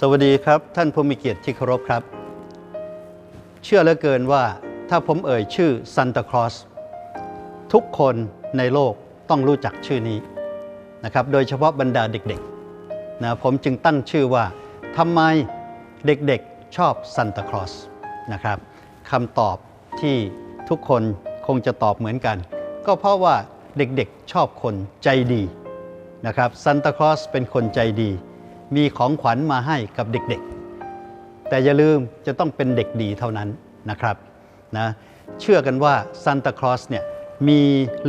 สวัสดีครับ ท่านผู้มีเกียรติที่เคารพครับ เชื่อเหลือเกินว่าถ้าผมเอ่ยชื่อซันตาคลอสทุกคนในโลกต้องรู้จักชื่อนี้นะครับโดยเฉพาะบรรดาเด็กๆนะผมจึงตั้งชื่อว่าทำไมเด็กๆชอบซันตาคลอสนะครับคำตอบที่ทุกคนคงจะตอบเหมือนกัน ก็เพราะว่าเด็กๆชอบคนใจดีนะครับซันตาคลอสเป็นคนใจดี มีของขวัญมาให้กับเด็กๆ แต่อย่าลืมจะต้องเป็นเด็กดีเท่านั้นนะครับนะเชื่อกันว่าซันตาคลอสเนี่ยมี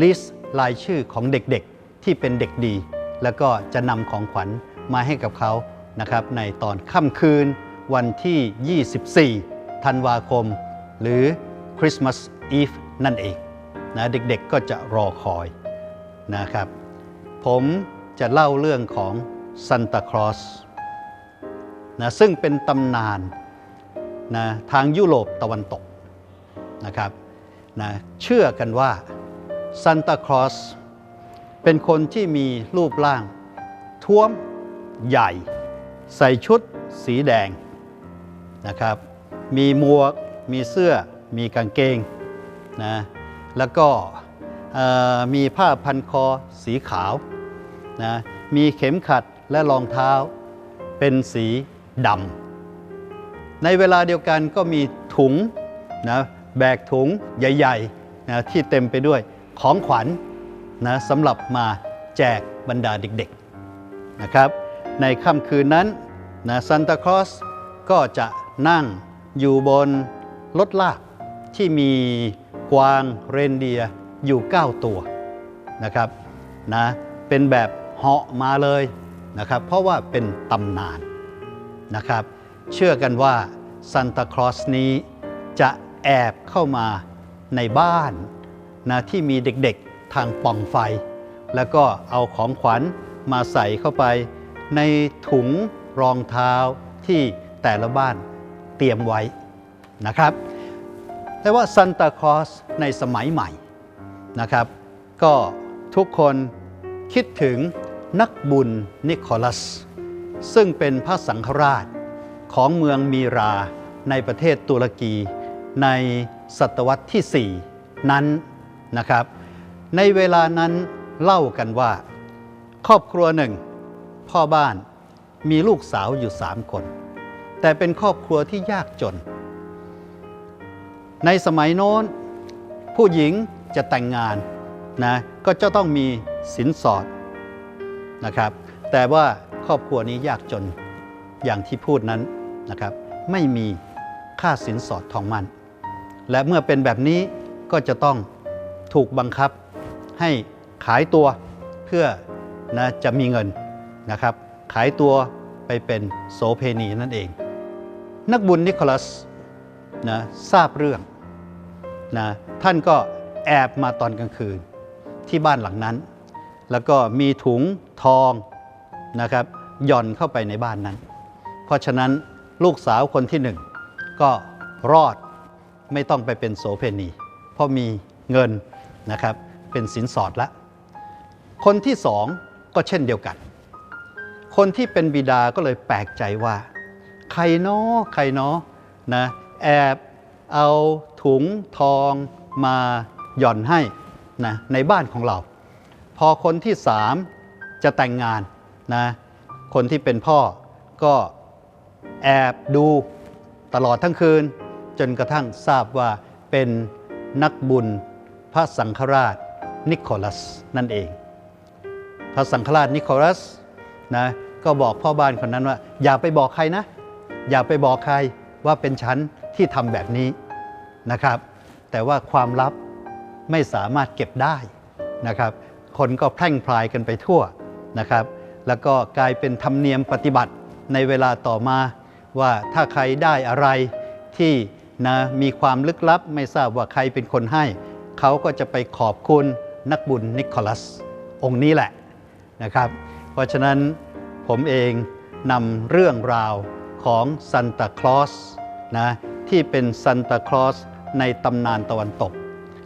ลิสต์รายชื่อของเด็กๆ ที่เป็นเด็กดี แล้วก็จะนำของขวัญมาให้กับเขานะครับในตอนค่ำคืนวันที่ 24 ธันวาคม หรือคริสต์มาสอีฟนั่นเองนะเด็กๆก็จะรอคอยนะครับ ผมจะเล่าเรื่องของ ซันตาคลอสนะซึ่งเป็นตำนานนะทางยุโรปตะวันตกนะครับนะเชื่อกันว่าซันตาคลอสเป็นคนที่มีรูปร่างท้วมใหญ่ ใส่ชุดสีแดงนะครับ มีหมวก มีเสื้อ มีกางเกงนะแล้วก็มีผ้าพันคอสีขาวนะมีเข็มขัด และรองเท้าเป็นสีดำในเวลาเดียวกันก็มีถุงนะแบกถุงใหญ่ๆนะที่เต็มไปด้วยของขวัญนะสำหรับมาแจกบรรดาเด็กๆนะครับในค่ำคืนนั้นนะซันตาคลอสก็จะนั่งอยู่บนรถลากที่มีกวางเรนเดียอยู่ 9 ตัวนะครับนะเป็นแบบเหาะมาเลย นะครับ เพราะว่าเป็นตำนานนะครับ เชื่อกันว่าซันตาคลอสนี้จะแอบเข้ามาในบ้านนะที่มีเด็กๆทางป่องไฟ แล้วก็เอาของขวัญมาใส่เข้าไป ในถุงรองเท้าที่แต่ละบ้านเตรียมไว้นะครับ แต่ว่าซันตาคลอสในสมัยใหม่นะครับ ก็ทุกคนคิดถึง นักบุญนิโคลัส ซึ่งเป็นพระสังฆราชของเมืองมีราในประเทศตุรกีในศตวรรษที่ 4 นั้นนะครับ ในเวลานั้นเล่ากันว่า ครอบครัวหนึ่ง พ่อบ้านมีลูกสาวอยู่สามคน แต่เป็นครอบครัวที่ยากจน ในสมัยโน้น ผู้หญิงจะแต่งงานนะก็จะต้องมีสินสอด นะครับ แต่ว่าครอบครัวนี้ยากจนอย่างที่พูดนั้นนะครับ ไม่มีค่าสินสอดทองมัน และเมื่อเป็นแบบนี้ก็จะต้องถูกบังคับให้ขายตัวเพื่อนะจะมีเงินนะครับ ขายตัวไปเป็นโสเพณีนั่นเอง นักบุญนิโคลัสนะทราบเรื่องนะท่านก็แอบมาตอนกลางคืนที่บ้านหลังนั้น แล้วก็มีถุง ทองนะครับหย่อนเข้าไปในบ้านนั้น เพราะฉะนั้นลูกสาวคนที่หนึ่งก็รอดไม่ต้องไปเป็นโสเพณี เพราะมีเงินนะครับเป็นสินสอดละคนที่สองก็เช่นเดียวกัน คนที่เป็นบิดาก็เลยแปลกใจว่า ใครเนาะใครเนาะนะแอบเอาถุงทองมาหย่อนให้นะในบ้านของเรา พอคนที่สาม จะแต่งงานนะคนที่เป็นพ่อก็แอบดูตลอดทั้งคืน จนกระทั่งทราบว่าเป็นนักบุญพระสังฆราชนิโคลัสนั่นเอง พระสังฆราชนิโคลัสนะก็บอกพ่อบ้านคนนั้นว่า อย่าไปบอกใครนะ อย่าไปบอกใครว่าเป็นฉันที่ทำแบบนี้นะครับ แต่ว่าความลับไม่สามารถเก็บได้นะครับ คนก็แพร่งพรายกันไปทั่ว นะครับ แล้วก็กลายเป็นธรรมเนียมปฏิบัติในเวลาต่อมา ว่าถ้าใครได้อะไรที่นะมีความลึกลับไม่ทราบว่าใครเป็นคนให้ เขาก็จะไปขอบคุณนักบุญนิโคลัส องค์นี้แหละนะครับ เพราะฉะนั้นผมเองนำเรื่องราวของซันตาคลอสนะที่เป็นซันตาคลอสในตำนานตะวันตก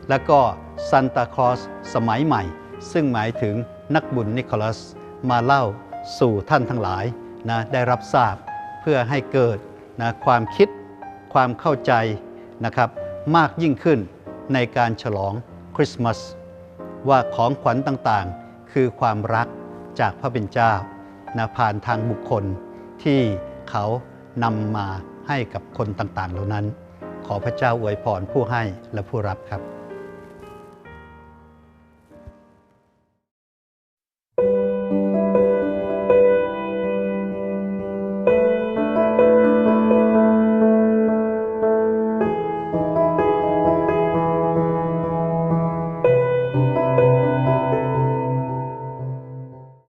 แล้วก็ซันตาคลอสสมัยใหม่ ซึ่งหมายถึงนักบุญนิโคลัส มาเล่าสู่ท่านทั้งหลายนะได้รับทราบเพื่อให้เกิดนะความคิดความเข้าใจนะครับมากยิ่งขึ้นในการฉลองคริสต์มาสว่าของขวัญต่างๆ คือความรักจากพระเป็นเจ้านะผ่านทางบุคคลที่เขานำมาให้กับคนต่างๆ เหล่านั้น ขอพระเจ้าอวยพรผู้ให้และผู้รับครับ